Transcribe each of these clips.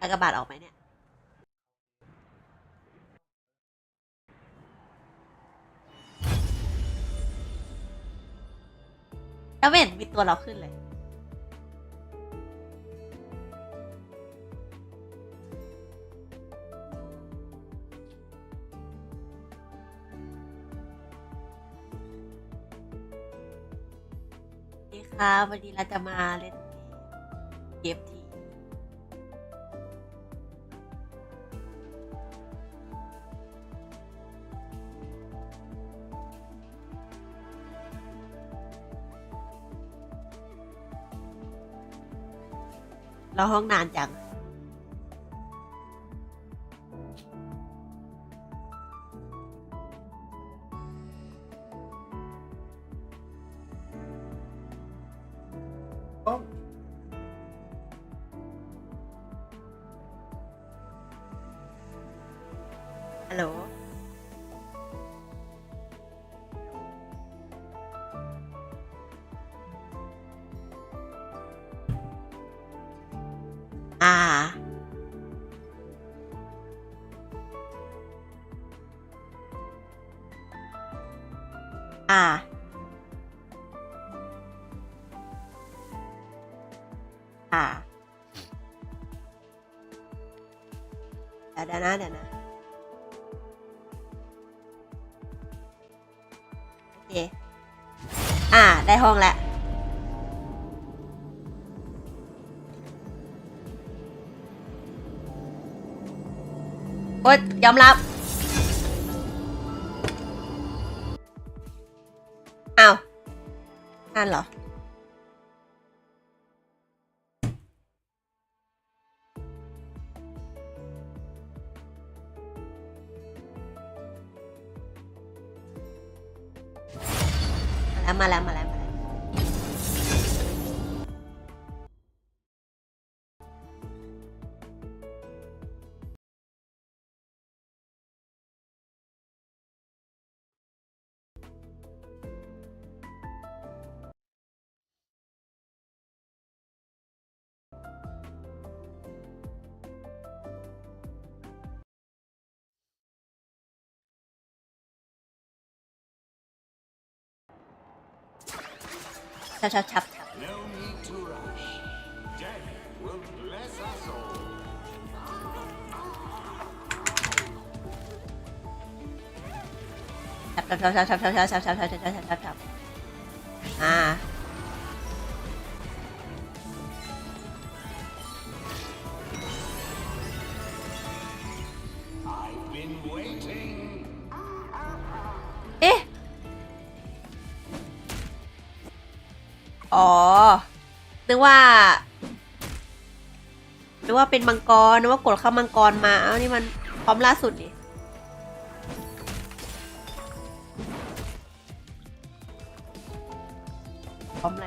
อากาบาดออกไหมเนี่ย แล้วเห็นมีตัวเราขึ้นเลยสวัสดีค่ะวันนี้เราจะมาเล่นเกมที ราห้องนานจังฮัลโหล ห้องแล้วโอ๊ยยอมรับอ้าวนั่นเหรอมาแล้วมาแล้วมาแล้วมาแล้ว ชับชับชับชับ No need to rush. Death will bless us กว่านึกว่าเป็นมังกรนึกว่ากดเข้ามังกรมา เอ้านี่มันพร้อมล่าสุดนี่พร้อมอะไร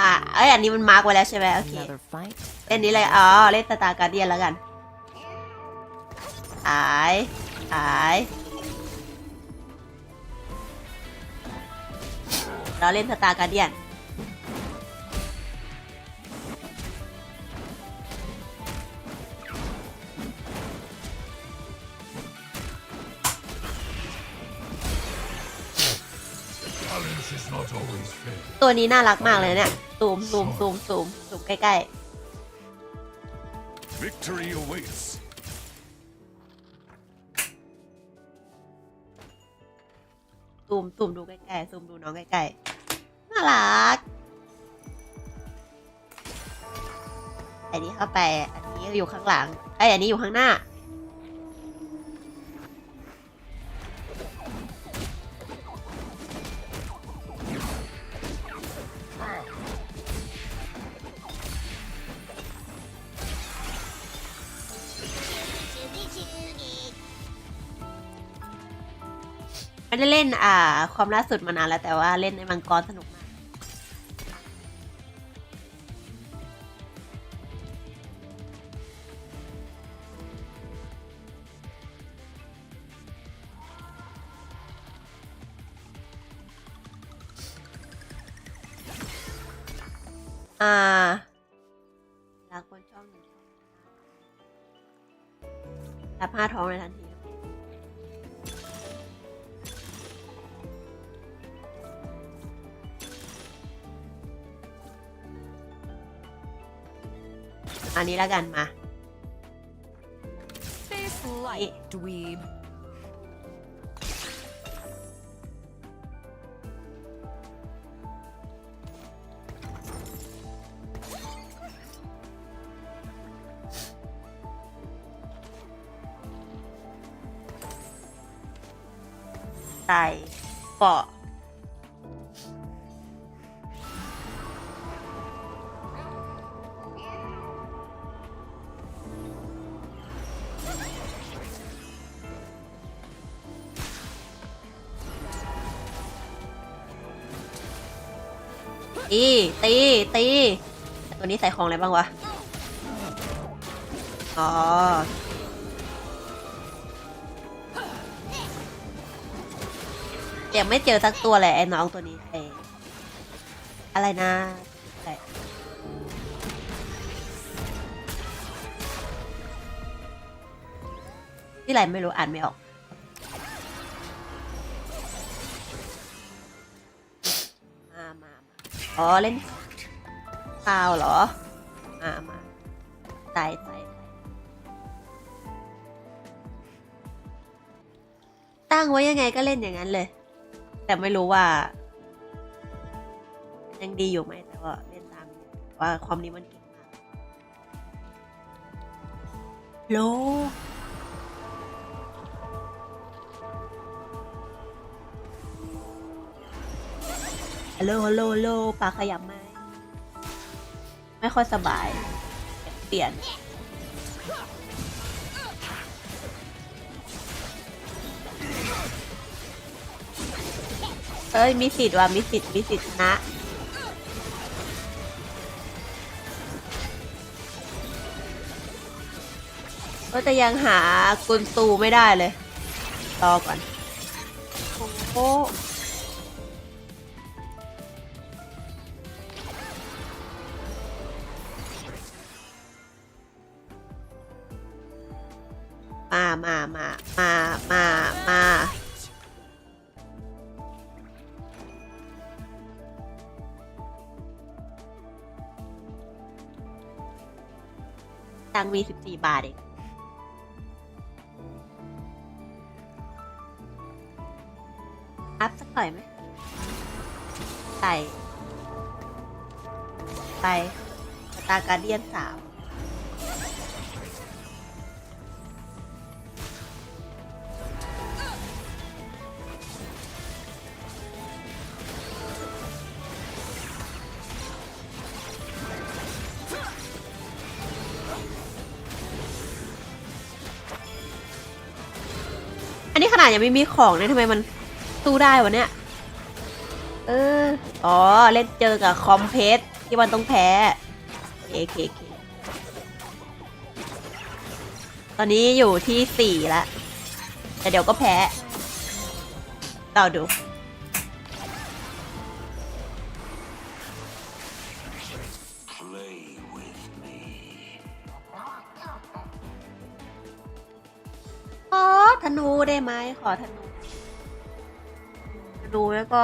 อะเอ้ยอันนี้มันมาร์กไว้แล้วใช่ไหมโอเค Another fight? เล่นนี้เลยอ๋อเล่นสตาร์การเดียนแล้วกันหายหายเราเล่นสตาร์การเดียน ตัวนี้น่ารักมากเลยเนี่ยซูมซูมซูมซูมซูมใกล้ Victory awaits. ๆซูมซูมดูใกล้ๆซูมดูน้องใกล้ๆน่ารักอันนี้เข้าไป อันนี้อยู่ข้างหลังไอยอันนี้อยู่ข้างหน้า ไม่ได้เล่นอ่า ความล่าสุดมานานแล้วแต่ว่าเล่นในมังกรสนุกมาก อ่ารักคนช่องหนึ่งรับห้าท้องเลยทันที อันนี้แล้วกันมา Face light, dweeb. ใส่เปาะ ของอะไรบ้างวะ อ๋อ ยังไม่เจอสักตัวเลยไอ้น้องตัวนี้ไอ้อะไรนะอะไรที่ไรไม่รู้อ่านไม่ออกมามามาอ๋อ เล่นฟาวเหรอ มามาใส่ใตั้งไว้ยังไงก็เล่นอย่างนั้นเลย แต่ไม่รู้ว่า ยังดีอยู่ไหมแต่ว่าเล่นตามว่าความนี้มันเก่งมากโลฮัลโหลฮัลโหลฮัลโหลปากขยับไหม ไม่ค่อยสบาย เปลี่ยน เอ้ย มีสิทธิ์ว่ะมีสิทธิ์มีสิทธิ์นะก็จะยังหากุนซูไม่ได้เลย รอก่อน โอ้ สิบสี่บาทเองอัพสักหน่อยไหมใส่ ไปตาการเดียนสาม นาดยังไม่มีของเลยทำไมมันสู้ได้วะเนี่ย เออ อ๋อ เล่นเจอกับคอมเพสที่มันต้องแพ้โอเคโอเคโอเคตอนนี้อยู่ที่สี่ละ แต่เดี๋ยวก็แพ้เราดู ธนูได้ไหมขอธนูธนูแล้วก็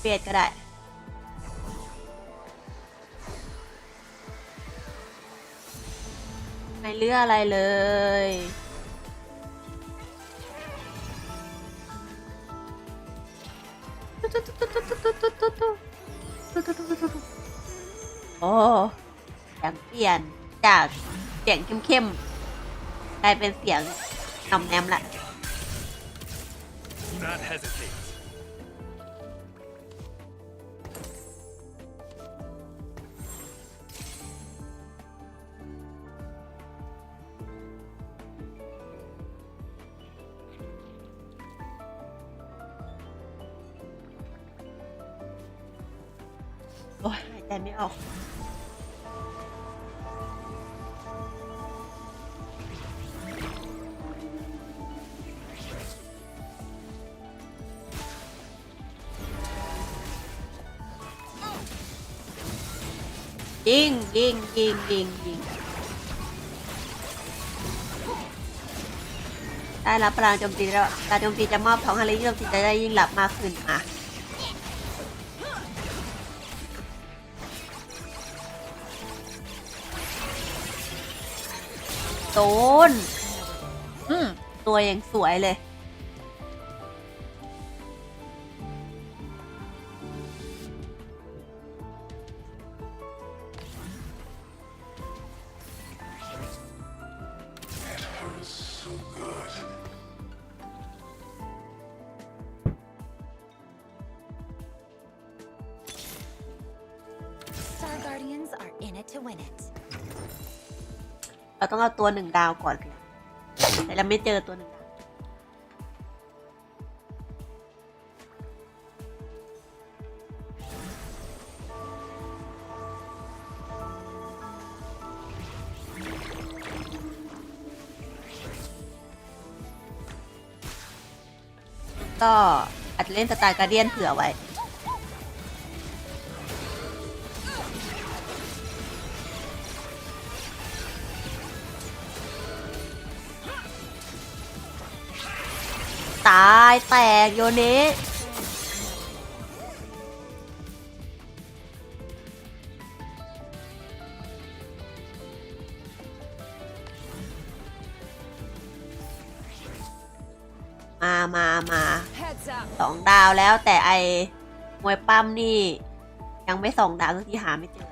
เปียดก็ได้ไม่เลือกอะไรเลยโอ้เสียงเปลี่ยนจากเสียงเข้มๆกลายเป็นเสียง นำแนมละ Do ยิงยิงยิงยิงยิงได้รับพลังโจมตีแล้วการโจมตีจะมอบของอะไรที่โจมตีจะได้ยิ่งหลับมากขึ้นอะโดนอืมตัวยังสวยเลย it to win it. เราต้องเอาตัวหนึ่งดาวก่อนแต่เราไม่เจอตัวหนึ่งดาว ก็อาจจะเล่นสไตล์การเดียนเผื่อไว้ายแตกโยเนะมามามา Heads up. สองดาวแล้วแต่ไอมวยปั้มนี่ ยังไม่สองดาวสักทีหาไม่เจอ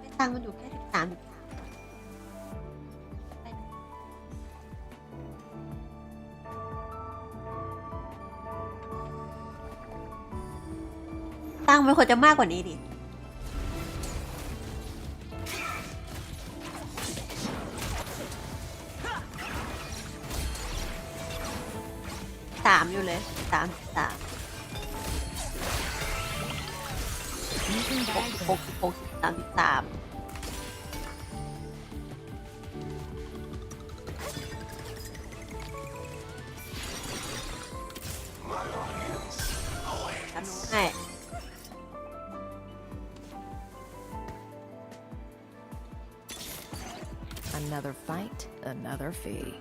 ไม่ตังค์มันอยู่แค่สิบสามสิบ มตั้งค์มันควรจะมากกว่านี้ดิสามอยู่เลยสามสาม Using หก bag หกสิบหกสิบสามสิบสาม Another fight, another fee.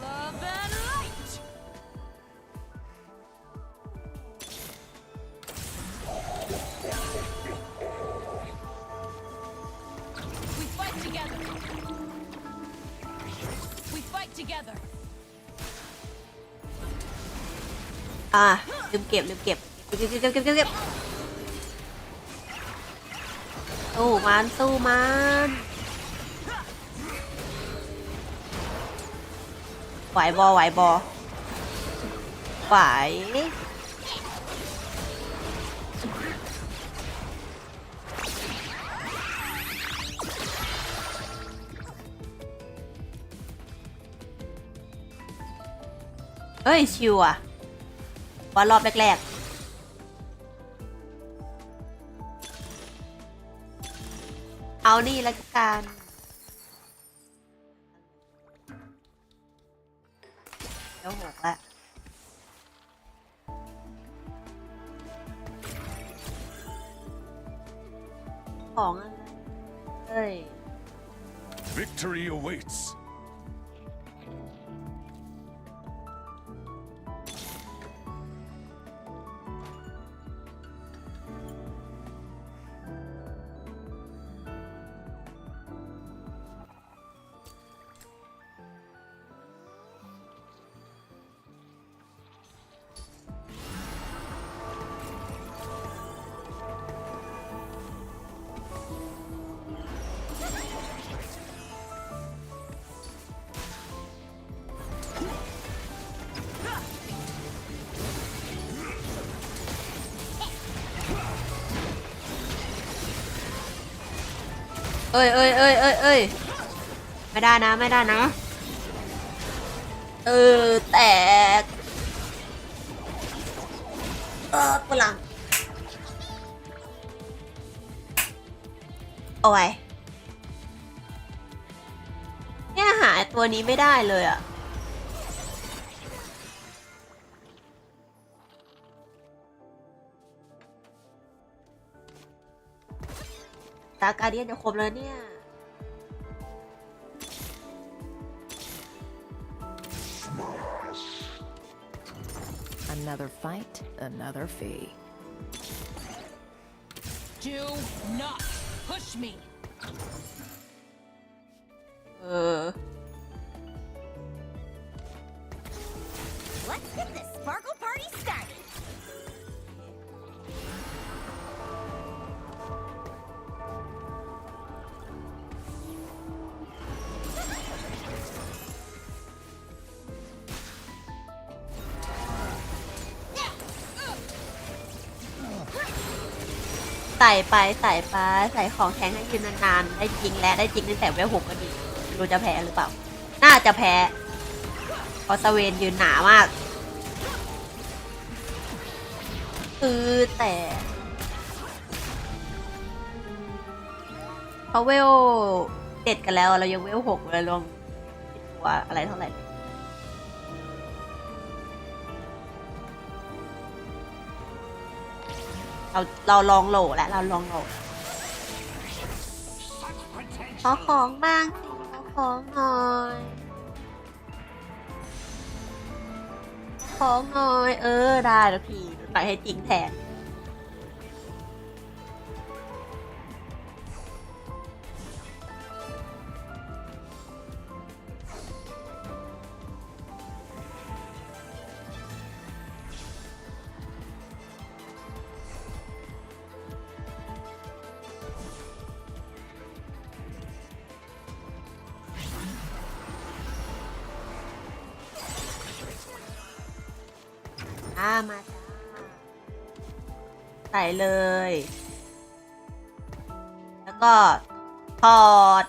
Love and light. We fight together. We fight together. อ่าลืมเก็บลืมเก็บเก็บเก็บเก็บเก็บ สู้มันสู้มันไหวบอไหวบอไหวเอ้ยชิวอะว่ารอบแรกๆ เอานี่ละกัน เอ้ยเอ้ยเอ้ยเอ้ยเอ้ยไม่ได้นะไม่ได้นะ เออแตก เออพลังโอ้ยเนี่ยหาตัวนี้ไม่ได้เลยอะ การเดียนจะครบแล้วเนี่ย Another fight, another fee. Do not push me. เออ ส่ไปใส่ไปใส่ของแทงให้ยืนนานๆได้จริงและได้จริงตั้งแต่เวลหกก็ดีไม่รู้จะแพ้หรือเปล่า น่าจะแพ้เพราะสเวนยืนหนามาก คือแต่เขาเวลเจ็ดกันแล้วเรายังเวลหกเลยลองคิดว่าอะไรเท่าไหร่เลย เราเราลองโหลแล้วเราลองโหลขอของบ้างสิขอของหน่อยของหน่อยเออได้แล้วพี่ไปให้จริงแทน อ่ามาจ้าใส่เลย แล้วก็ถอด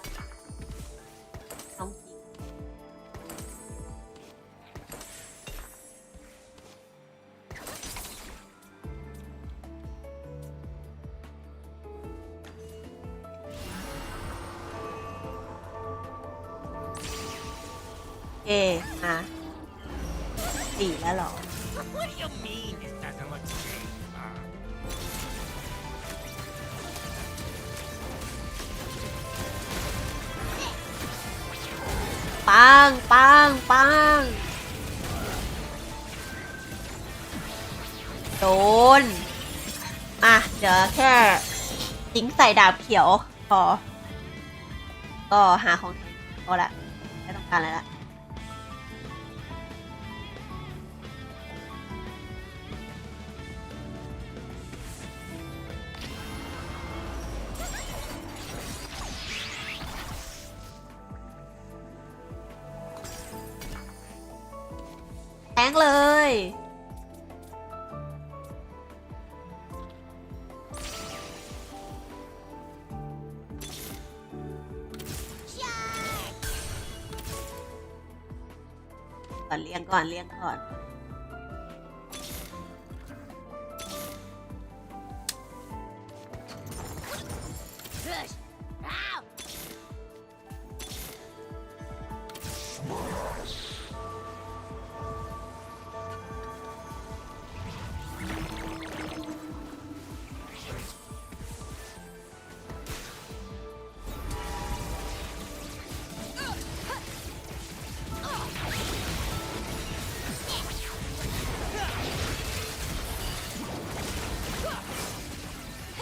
ดาบเขียวพอก็หาของพอละไม่ต้องการอะไรละแทงเลย ก่อนเลี้ยงก่อน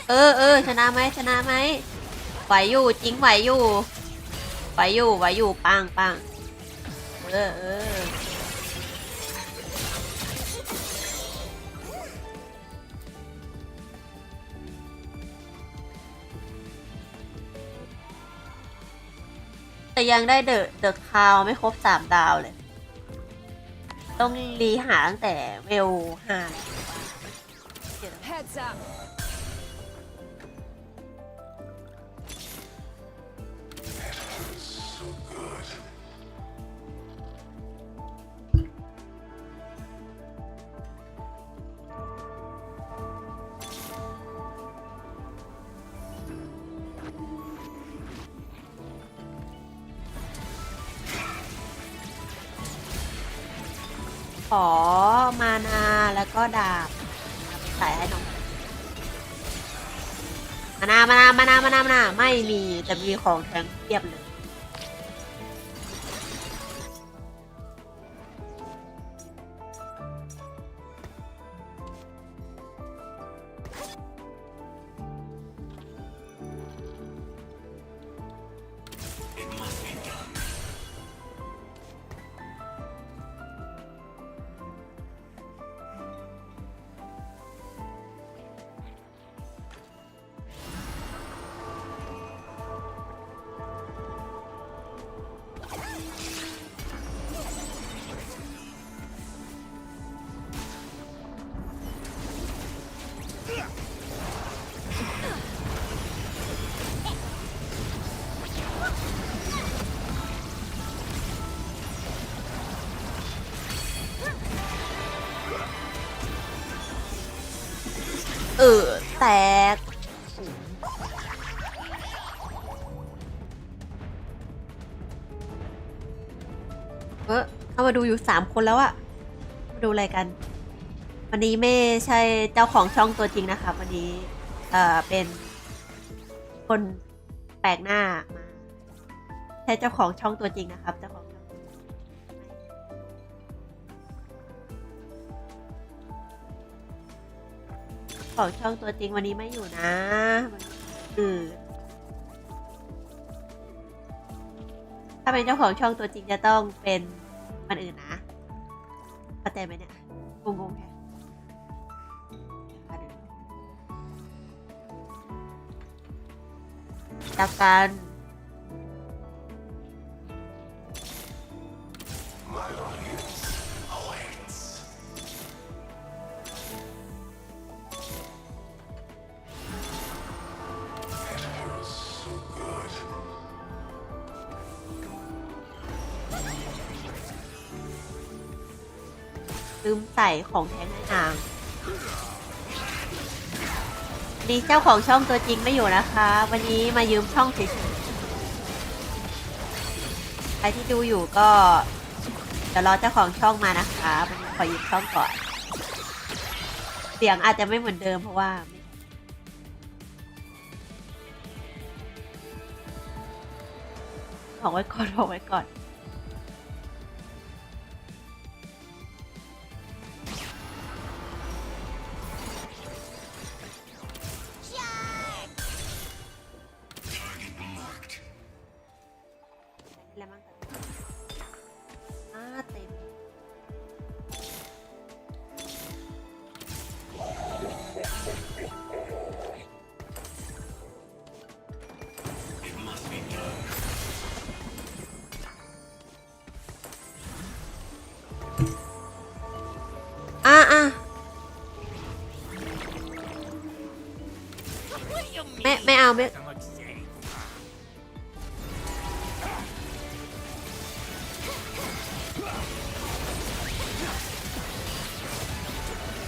เออเออชนะไหมชนะไหมไหวอยู่จริงไหวอยู่ไหวอยู่ไหวอยู่ปังปังเออเออแต่ยังได้เดอะเดอะคาวไม่ครบสามดาวเลย ต้องรีหาตั้งแต่เวลห้า Heads up. ขอมานาแล้วก็ดาบใส่ให้น้องมานามานามานามานามานาไม่มีแต่มีของแทงเทียบเลย แตก เออเข้ามาดูอยู่สามคนแล้วอะมาดูอะไรกัน วันนี้ไม่ใช่เจ้าของช่องตัวจริงนะคะวันนี้ เอ่อ เป็นคนแปลกหน้ามา ใช่เจ้าของช่องตัวจริงนะครับเจ้าของ ช่องของช่องตัวจริงวันนี้ไม่อยู่นะอือถ้าเป็นเจ้าของช่องตัวจริงจะต้องเป็นมันอื่นนะเข้าใจไหมเนี่ยงงๆแค่จากการ ใส่ของแท้งให้นางดีเจ้าของช่องตัวจริงไม่อยู่นะคะ วันนี้มายืมช่องเฉยๆใครที่ดูอยู่ก็เดี๋ยวรอเจ้าของช่องมานะคะวันนี้ขอยืมช่องก่อน เสียงอาจจะไม่เหมือนเดิมเพราะว่าบอกไว้ก่อนบอกไว้ก่อน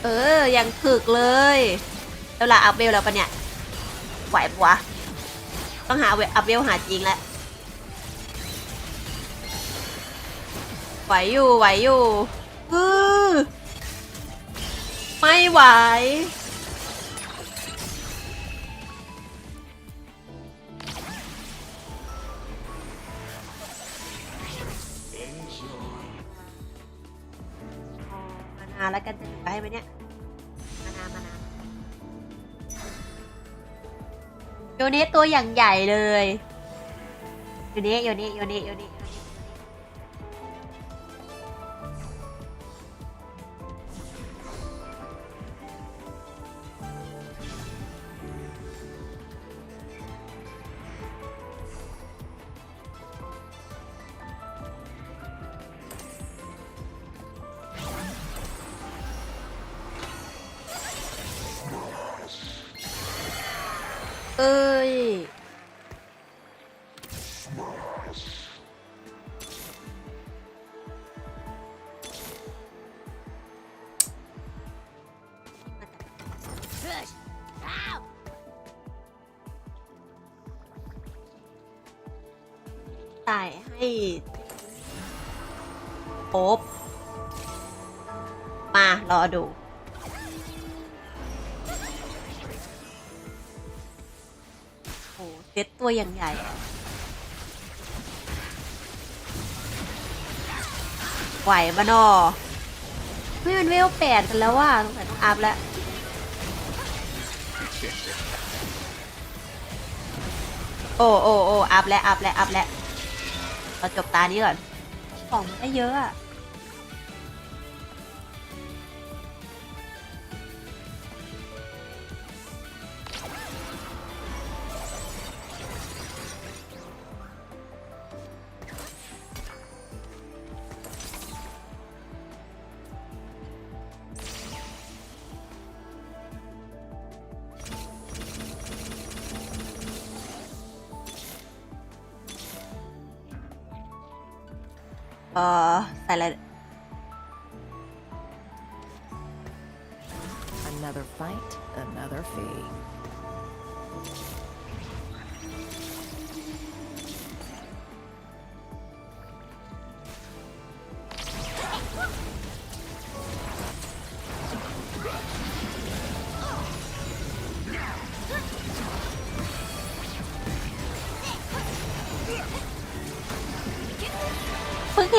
เออ ยังถึกเลยแล้วล่ะอัพเวลแล้วปะเนี่ย ไหวปะวะ ต้องหาเวอัพเวลหาจริงแล้วไหวอยู่ ไหวอยู่อือไม่ไหวอ๋อมานาแล้วกัน ได้ไหมเนี่ย มานามานาโยเนสตัวอย่างใหญ่เลย โยเนสโยเนสโยเนสโยเนส เอ้ย Push. Ow! ใส่ให้ครบมารอดู ตัวอย่างใหญ่อะไหวมะนอไม่มันเวลแปดกันแล้วว่าสงสัยต้องอัพแล้วโอ้โอ้โอ้อัพแล้วอัพแล้วอัพแล้วเราจบตานี้ก่อน ของมันได้เยอะอะ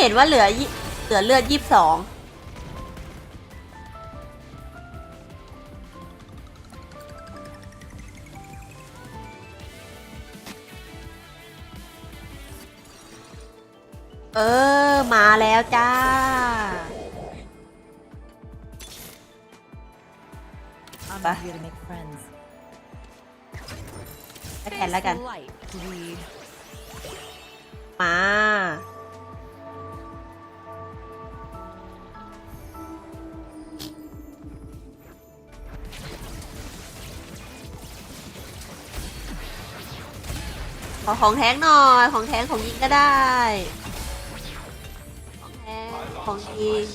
เห็นว่าเหลือเหลือเลือดยี่สิบสอง อของแท้งหน่อย ของแท้งของยิงก็ได้ ของแท้งของยิง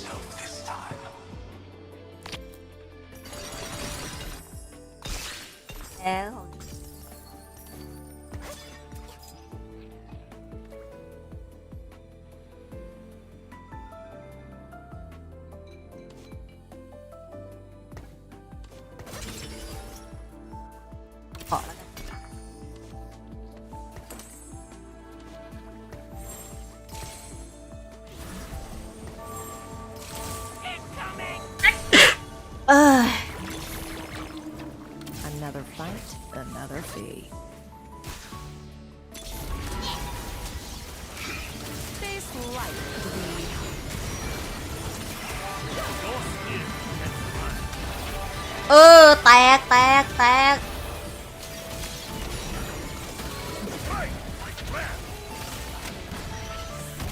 เออ แตกแตกแตก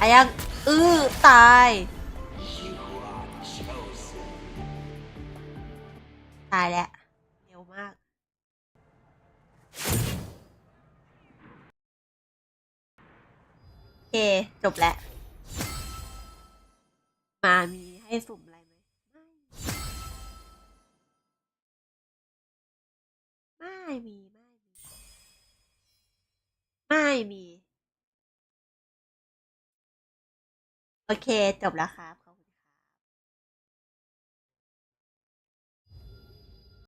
อายังอือตาย ตายแล้วเร็วมาก โอเค จบแล้ว มามีให้สุ่มอะไมีไม่มี โอเค จบแล้วครับ